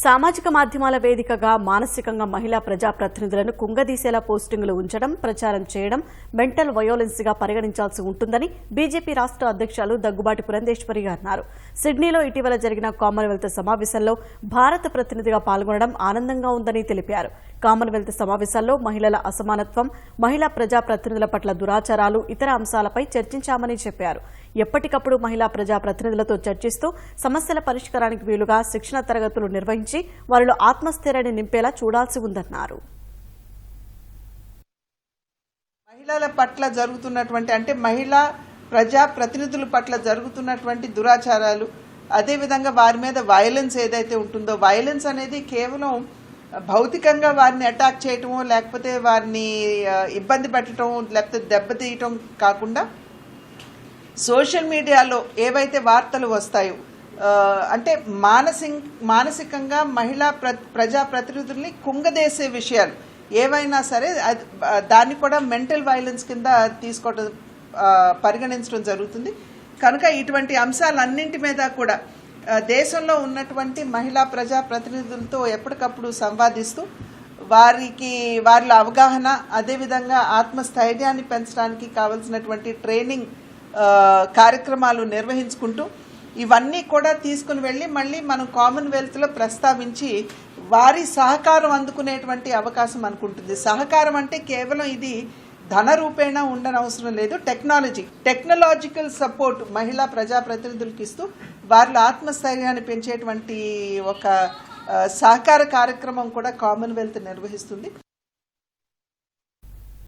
సామాజిక మాధ్యమాల వేదికగా మానసికంగా మహిళా ప్రజాప్రతినిధులను కుంగదీసేలా పోస్టింగులు ఉంచడం ప్రచారం చేయడం మెంటల్ వయోలెన్స్గా పరిగణించాల్సి ఉంటుందని బీజేపీ రాష్ట్ర అధ్యక్షులు దగ్గుబాటి పురంధేశ్వరి అన్నారు. సిడ్నీలో ఇటీవల జరిగిన కామన్వెల్త్ సమావేశంలో భారత ప్రతినిధిగా పాల్గొనడం ఆనందంగా ఉందని తెలిపారు. కామన్వెల్త్ సమావేశాల్లో మహిళల అసమానత్వం మహిళా ప్రజాప్రతినిధుల పట్ల దురాచారాలు ఇతర అంశాలపై చర్చించామని చెప్పారు. ఎప్పటికప్పుడు మహిళా ప్రజాప్రతినిధులతో చర్చిస్తూ సమస్యల పరిష్కారానికి వీలుగా శిక్షణ తరగతులు నిర్వహించి వారిలో ఆత్మస్థైర్యాన్ని నింపేలా చూడాల్సి ఉందన్నారు. మహిళల పట్ల జరుగుతున్నటువంటి అంటే మహిళా ప్రజా ప్రతినిధుల పట్ల జరుగుతున్నటువంటి దురాచారాలు అదేవిధంగా వారి మీద వయలెన్స్ ఏదైతే ఉంటుందో వయలెన్స్ అనేది కేవలం భౌతికంగా వారిని అటాక్ చేయటమో లేకపోతే వారిని ఇబ్బంది పెట్టడం లేకపోతే దెబ్బతీయటం కాకుండా సోషల్ మీడియాలో ఏవైతే వార్తలు వస్తాయో అంటే మానసిక మానసికంగా మహిళా ప్ర ప్రజా ప్రతినిధుల్ని కుంగదేసే విషయాలు. ఏవైనా సరే అది దాన్ని కూడా మెంటల్ వైలెన్స్ కింద తీసుకోవడం పరిగణించడం జరుగుతుంది. కనుక ఇటువంటి అంశాలన్నింటి మీద కూడా దేశంలో ఉన్నటువంటి మహిళా ప్రజా ప్రతినిధులతో ఎప్పటికప్పుడు సంవాదిస్తూ వారికి వారిలో అవగాహన అదేవిధంగా ఆత్మస్థైర్యాన్ని పెంచడానికి కావలసినటువంటి ట్రైనింగ్ కార్యక్రమాలు నిర్వహించుకుంటూ ఇవన్నీ కూడా తీసుకుని వెళ్ళి మళ్ళీ మనం కామన్వెల్త్లో ప్రస్తావించి వారి సహకారం అందుకునేటువంటి అవకాశం అనుకుంటుంది సహకారం అంటే కేవలం ఇది ధన రూపేణ ఉండనవసరం లేదు టెక్నాలజీ టెక్నాలజికల్ సపోర్ట్ మహిళా ప్రజాప్రతినిధులకు ఇస్తూ వారిలో ఆత్మస్థైర్యాన్ని పెంచేటువంటి ఒక సహకార కార్యక్రమం కూడా కామన్వెల్త్ నిర్వహిస్తుంది.